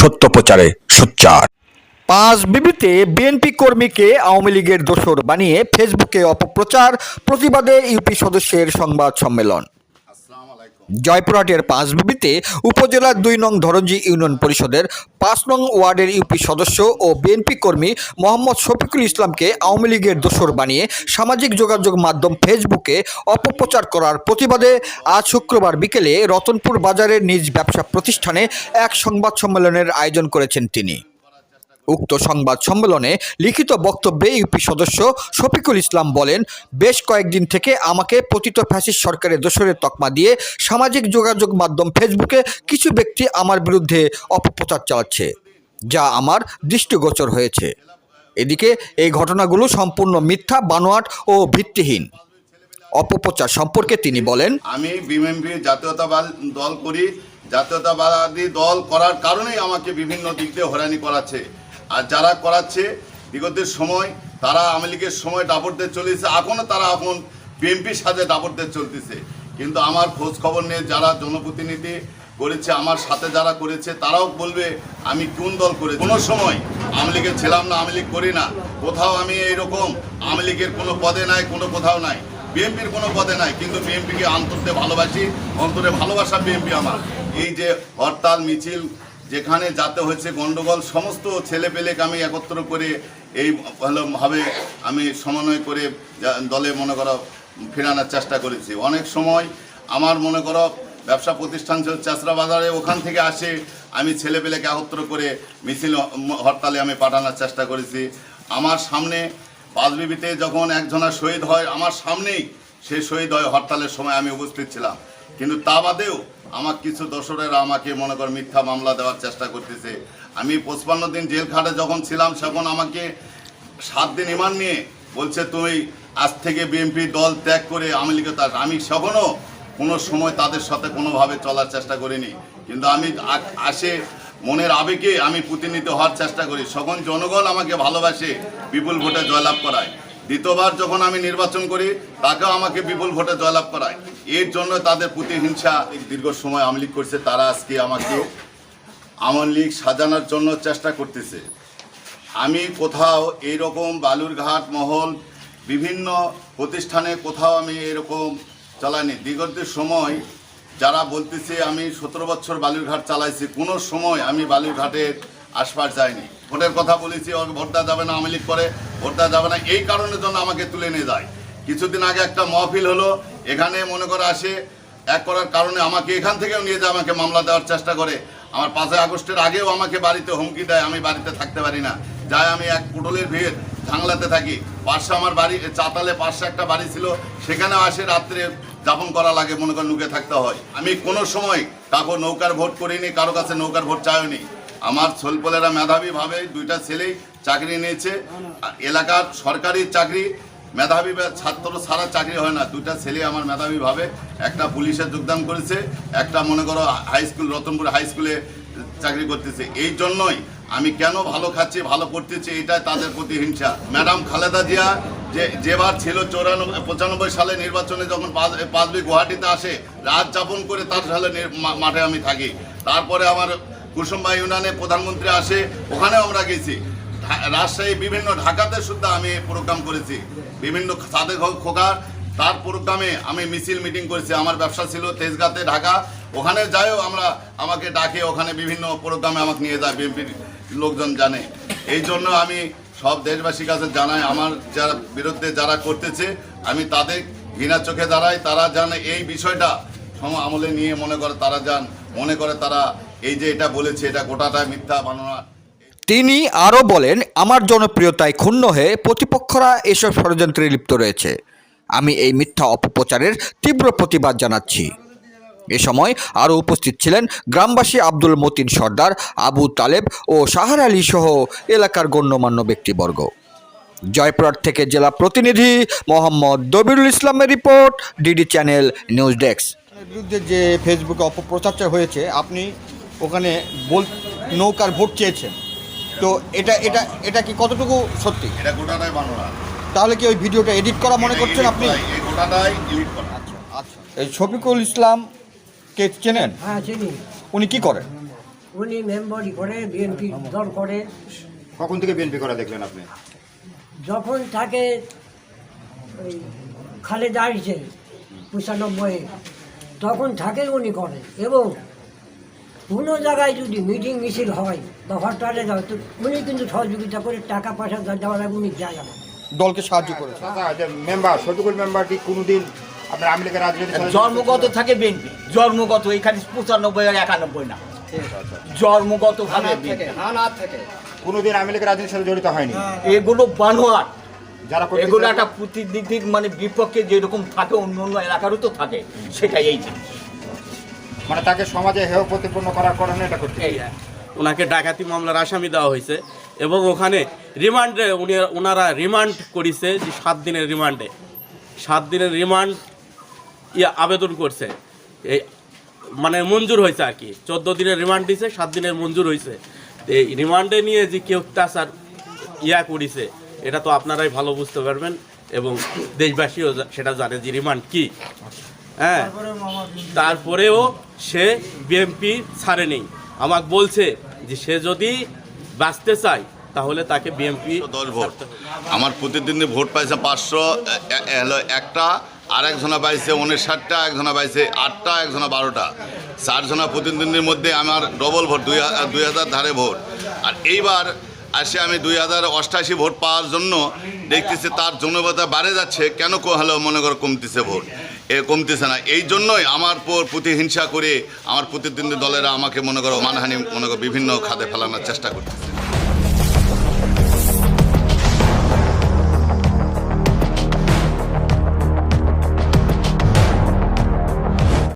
সত্য প্রচারে সোচ্চার। পাঁচ বিবিতে বিএনপি কর্মীকে আওয়ামী লীগের দোসর বানিয়ে ফেসবুকে অপপ্রচার, প্রতিবাদে ইউপি সদস্যের সংবাদ সম্মেলন। জয়পুরহাটের পাঁচ বিবিতে উপজেলার দুই নং ধরঞ্জি ইউনিয়ন পরিষদের পাঁচ নং ওয়ার্ডের ইউপি সদস্য ও বিএনপি কর্মী মোহাম্মদ শফিকুল ইসলামকে আওয়ামী লীগের দোসর বানিয়ে সামাজিক যোগাযোগ মাধ্যম ফেসবুকে অপপ্রচার করার প্রতিবাদে আজ শুক্রবার বিকেলে রতনপুর বাজারের নিজ ব্যবসা প্রতিষ্ঠানে এক সংবাদ সম্মেলনের আয়োজন করেছেন তিনি। উক্ত সংবাদ সম্মেলনে লিখিত বক্তব্যে ইউপি সদস্য শফিকুল ইসলাম বলেন, বেশ কয়েকদিন থেকে আমাকে পতিত ফ্যাসিস্ট সরকারের দোসরের তকমা দিয়ে সামাজিক যোগাযোগ মাধ্যম ফেসবুকে কিছু ব্যক্তি আমার বিরুদ্ধে অপপ্রচার চালাচ্ছে, যা আমার দৃষ্টিগোচর হয়েছে। এদিকে, এই ঘটনাগুলো সম্পূর্ণ মিথ্যা, বানোয়াট ও ভিত্তিহীন। অপপ্রচার সম্পর্কে তিনি বলেন, আমি বিএমপি জাতীয়তাবাদ দল করি। জাতীয়তাবাদী দল করার কারণেই আমাকে বিভিন্ন দিক দিয়ে হয়রানি করাচ্ছে। আর যারা করাচ্ছে বিগতের সময় তারা আওয়ামী লীগের সময় দাপটতে চলেছে এখনও তারা এখন বিএনপির সাথে দাপটতে চলতেছে। কিন্তু আমার খোঁজ খবর নিয়ে যারা জনপ্রতিনিধি করেছে, আমার সাথে যারা করেছে, তারাও বলবে আমি কোন দল করে কোনো সময় আওয়ামী লীগের ছিলাম না, আওয়ামী লীগ করি না। কোথাও আমি এইরকম আওয়ামী লীগের কোনো পদে নাই, কোনো কোথাও নাই। বিএনপির কোনো পদে নাই, কিন্তু বিএনপিকে অন্তরে ভালোবাসি, অন্তরে ভালোবাসা বিএনপি আমার। এই যে হরতাল, মিছিল যেখানে যাতে হয়েছে গন্ডগোল, সমস্ত ছেলেপেলেকে আমি একত্র করে এই ভালোভাবে আমি সমন্বয় করে দলে মনে করো ফেরানোর চেষ্টা করেছি। অনেক সময় আমার মনে করো ব্যবসা প্রতিষ্ঠান ছিল চাষরা বাজারে, ওখান থেকে আসে আমি ছেলেপেলেকে একত্র করে মিছিল হরতালে আমি পাঠানোর চেষ্টা করেছি। আমার সামনে বাজবিবিতে যখন একজনা শহীদ হয়, আমার সামনেই সে শহীদ হয় হরতালের সময় আমি উপস্থিত ছিলাম। কিন্তু তা বাদেও আমার কিছু দোসরেরা আমাকে মনে কর মিথ্যা মামলা দেওয়ার চেষ্টা করতেছে। আমি পঁচপান্ন দিন জেল খাটে যখন ছিলাম তখন আমাকে সাত দিন ইমান নিয়ে বলছে, তুই আজ থেকে বিএনপি দল ত্যাগ করে আওয়ামী লীগে তার আমি তখনও কোনো সময় তাদের সাথে কোনোভাবে চলার চেষ্টা করিনি। কিন্তু আমি আসে মনের আবেগে আমি প্রতিনিধিত্ব হওয়ার চেষ্টা করি। তখন জনগণ আমাকে ভালোবাসে, বিপুল ভোটে জয়লাভ করায়। দ্বিতীয়বার যখন আমি নির্বাচন করি, তাকেও আমাকে বিপুল ভোটে জয়লাভ করায়। এর জন্য তাদের প্রতিহিংসা দীর্ঘ সময় আওয়ামী লীগ করছে। তারা আজকে আমাকে আওয়ামী লীগ সাজানোর জন্য চেষ্টা করতেছে। আমি কোথাও এইরকম বালুরঘাট মহল বিভিন্ন প্রতিষ্ঠানে কোথাও আমি এরকম চালাইনি। বিগত সময় যারা বলতেছে, আমি সতেরো বছর বালুরঘাট চালাইছি। কোনো সময় আমি বালুরঘাটের আশপাশ যাইনি। ভোটের কথা বলেছি ও ভোট যাবে না, আওয়ামী লীগ করে ভোট দেওয়া যাবে না। এই কারণের জন্য আমাকে তুলে নিয়ে যায়। কিছুদিন আগে একটা মহফিল হলো এখানে মনে করে আসে, এক করার কারণে আমাকে এখান থেকেও নিয়ে যায়, আমাকে মামলা দেওয়ার চেষ্টা করে। আমার পাঁচই আগস্টের আগেও আমাকে বাড়িতে হুমকি দেয়, আমি বাড়িতে থাকতে পারি না। যাই, আমি এক পুটলের ভিড় ঝাংলাতে থাকি। পাশে আমার বাড়ি চাতালে পাশে একটা বাড়ি ছিল সেখানে আসে রাত্রে যাপন করা লাগে, মনে করেন নুকে থাকতে হয়। আমি কোনো সময় কাকো নৌকার ভোট করিনি, কারও কাছে নৌকার ভোট চাইনি আমার ছোলপলেরা মেধাবীভাবে দুইটা ছেলেই চাকরি নিয়েছে। এলাকার সরকারি চাকরি মেধাবী ছাত্র সারা চাকরি হয় না। দুটা ছেলে আমার মেধাবীভাবে একটা পুলিশে যোগদান করেছে, একটা মনে করো হাই স্কুল রতনপুর হাই স্কুলে চাকরি করতেছে। এই জন্যই আমি কেন ভালো খাচ্ছি, ভালো করতেছি এটাই তাদের প্রতি হিংসা। ম্যাডাম খালেদা জিয়া যে, যেবার ছিল চৌরানব্বই, পঁচানব্বই সালে নির্বাচনে যখন পাঁচ পাঁচবি গুয়াহাটিতে আসে, রাত যাপন করে তার সালে মাঠে আমি থাকি। তারপরে আমার কুসুম্বা ইউনানে প্রধানমন্ত্রী আসে, ওখানেও আমরা গেছি। রাজশাহী বিভিন্ন ঢাকাতে শুদ্ধ আমি প্রোগ্রাম করেছি। বিভিন্ন সাদে খোকার, তার প্রোগ্রামে আমি মিছিল মিটিং করেছি। আমার ব্যবসা ছিল তেজগাতে, ঢাকা। ওখানে যাইও আমরা আমাকে ডাকে, ওখানে বিভিন্ন প্রোগ্রামে আমাকে নিয়ে যায় বিএনপির লোকজন জানে। এই জন্য আমি সব দেশবাসীর কাছে জানাই, আমার যারা বিরুদ্ধে যারা করতেছে, আমি তাদের ঘৃণা চোখে দাঁড়াই। তারা জানে এই বিষয়টা সম আমলে নিয়ে মনে করে, তারা যান মনে করে তারা এই যে এটা বলেছে, এটা গোটাটা মিথ্যা, বানানো তিনি আরও বলেন, আমার জনপ্রিয়তায় ক্ষুণ্ণ হয়ে প্রতিপক্ষরা এসব ষড়যন্ত্রে লিপ্ত রয়েছে। আমি এই মিথ্যা অপপ্রচারের তীব্র প্রতিবাদ জানাচ্ছি। এ সময় আরও উপস্থিত ছিলেন গ্রামবাসী আব্দুল মতিন সর্দার, আবু তালেব ও সাহার আলী সহ এলাকার গণ্যমান্য ব্যক্তিবর্গ। জয়পুরহাট থেকে জেলা প্রতিনিধি মোহাম্মদ দবিরুল ইসলামের report, DD channel news desk. বিরুদ্ধে যে ফেসবুকে অপপ্রচারটা হয়েছে, আপনি ওখানে নৌকার ভোট চেয়েছেন। তো এটা এটা এটা কি কতটুকু সত্যি? এটা গোটাটাই বানানো তাহলে কি ওই ভিডিওটা এডিট করা মনে করছেন আপনি? এই গোটাটাই ডিলিট করা। আচ্ছা আচ্ছা। এই শফিকুল ইসলাম কে চেনেন? হ্যাঁ চিনি। উনি কি করেন? উনি মেম্বারই করে বিএনপি দল করে। কখন থেকে বিএনপি করা দেখলেন আপনি? যখন থাকে ওই খালেদা আসছে পঁচানব্বই তখন থাকে উনি করে এবং কোনো জায়গায় যদি মিটিং মিছিল হয় বা হরতালে যায় তো উনি কিন্তু সহযোগিতা করে টাকা পয়সা দেওয়ার আগে উনি যায় আমার দলকে সাহায্য করেছে। মেম্বার শফিকুল মেম্বার কি কোনোদিন আপনার আওয়ামী লীগের রাজনীতি জন্মগত থাকে বিএনপি। জন্মগত এখানে পঁচানব্বই আর একানব্বই না। জন্মগত ভাবে কোনোদিন আওয়ামী লীগের রাজনীতির সাথে জড়িত হয়নি? এগুলো বানোয়ার। যারা এগুলো একটা প্রতিনিধির মানে বিপক্ষে যেরকম থাকে অন্য অন্য এলাকারও তো থাকে। সেটাই এই জিনিস। মানে তাকে সমাজে হেয় প্রতিপন্ন করার কারণে এটা করতে এই ওনাকে ডাকাতি মামলার আসামি দেওয়া হয়েছে এবং ওখানে রিমান্ডে উনি ওনারা রিমান্ড করেছে যে সাত দিনের রিমান্ডে। সাত দিনের রিমান্ড ইয়ে আবেদন করছে। এই মানে মঞ্জুর হয়েছে আর কি। চোদ্দ দিনের রিমান্ড দিছে সাত দিনের মঞ্জুর হয়েছে। এই রিমান্ডে নিয়ে যে কেউ অত্যাচার ইয়া করেছে এটা তো আপনারাই ভালো বুঝতে পারবেন এবং দেশবাসীও সেটা জানে যে রিমান্ড কি। হ্যাঁ তারপরেও সে বিএমপি ছাড়েনি আমাকে বলছে যে সে যদি বাঁচতে চায়, তাহলে তাকে বিএমপি দশ ভোট। আমার প্রতিদ্বন্দ্বী ভোট পাইছে পাঁচশো হলো একটা, আর একজনা পাইছে উনষাটটা, একজনা পাইছে আটটা, একজনা বারোটা। চারজনা প্রতিদ্বন্দ্বীর মধ্যে আমার ডবল ভোট, দুই দুই হাজার ধারে ভোট। আর এইবার আসে আমি দুই হাজার অষ্টাশি ভোট পাওয়ার জন্য দেখতেছি তার জনবতা বাড়ে যাচ্ছে, কেন হলো মনে করো কমতেছে ভোট। এ কমতেছে না। এই জন্যই আমার পর প্রতিহিংসা করে আমার প্রতিদ্বন্দ্বী দলেরা আমাকে মনে করো মানহানি মনে করো বিভিন্ন খাদে ফেলানোর চেষ্টা করতেছে।